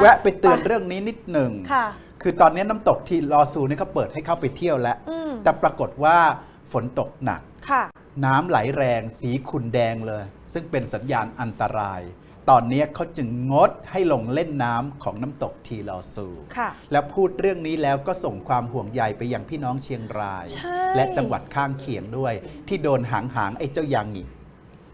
แวะไปเตือนเรื่องนี้นิดหนึ่งค่ะ คือตอนนี้น้ำตกทีลอซูเนี่ยเขาเปิดให้เข้าไปเที่ยวแล้ว อืมแต่ปรากฏว่าฝนตกหนัก ค่ะ น้ำไหลแรงสีขุ่นแดงเลย ซึ่งเป็นสัญญาณอันตราย ตอนนี้เขาจึงงดให้ลงเล่นน้ำของน้ำตกทีลอซู ค่ะ และพูดเรื่องนี้แล้วก็ส่งความห่วงใยไปยังพี่น้องเชียงราย ใช่ และจังหวัดข้างเคียงด้วย ที่โดนหางหางๆไอ้เจ้ายางหงิ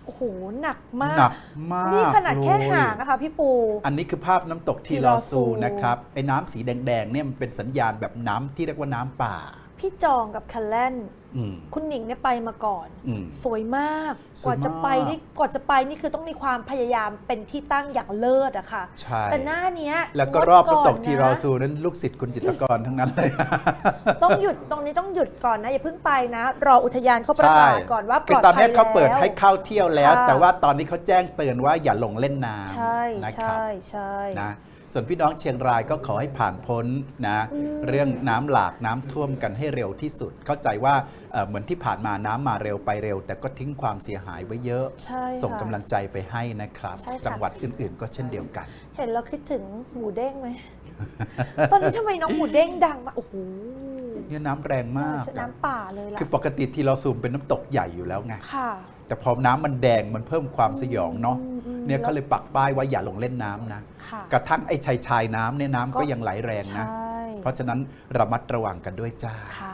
โอ้โห หนักมากหนักมากนี่ขนาดแค่เลย หางนะคะพี่ปู อันนี้คือภาพน้ำตกทีทีลลออซูซู นะครับไอ้น้ำสีแดงๆเนี่ยมันเป็นสัญญาณแบบน้ำที่เรียกว่าน้ำป่า พี่จองกับคันแลนอืม คุณหนิงเนี่ยไปมาก่อน อืม สวยมากสวยมากกว่าจะไปนี่กว่าจะไปนี่คือต้องมีความพยายามเป็นที่ตั้งอย่างเลิศอะค่ะ ใช่ แต่หน้าเนี้ยแล้วก็งดรอบน้ำตกนะทีลอซูนั้นลูกศิษย์คุณจิตรกรทั้งนั้นเลย ต้องหยุดตรงนี้ต้องหยุดก่อนนะ อย่าเพิ่งไปนะ รออุทยานเขาประกาศก่อนว่าปคืลออดตอนภันี้ยเขาเปิดแล้วให้เข้าเที่ยวแล้ว ค่ะ แต่ว่าตอนนี้เขาแจ้งเตือนว่าอย่าลงเล่นน้ใช่ำนะครับใช่ใช่ นะส่วนพี่น้องเชียงรายก็ขอให้ผ่านพ้นนะอืมเรื่องน้ำหลากน้ำท่วมกันให้เร็วที่สุด เข้าใจว่าเอ่อเหมือนที่ผ่านมาน้ำมาเร็วไปเร็ว แต่ก็ทิ้งความเสียหายไว้เยอะใช่ส่งค่ะกำลังใจไปให้นะครับใช่ค่ะจังหวัดอื่นๆ ก็เช่นเดียวกัน เห็นแล้วคิดถึงหมูเด้งไหมตอนนี้ทำไมน้องหมูเด้งดังมากโอ้โหเนี่ยน้ำแรงมากน้ำป่าเลยล่ะคือปกติที่เราซูมเป็นน้ำตกใหญ่อยู่แล้วไงค่ะแต่พอน้ำมันแดงมันเพิ่มความสยองเนาะอืมอืม เนี่ยเขาเลยปักป้ายว่าอย่าลงเล่นน้ำนะ ค่ะกระทั่งไอ้ชายชายน้ำเนี่ยน้ำก็ก็ยังไหลแรงนะ ใช่เพราะฉะนั้นระมัดระวังกันด้วยจ้า ค่ะ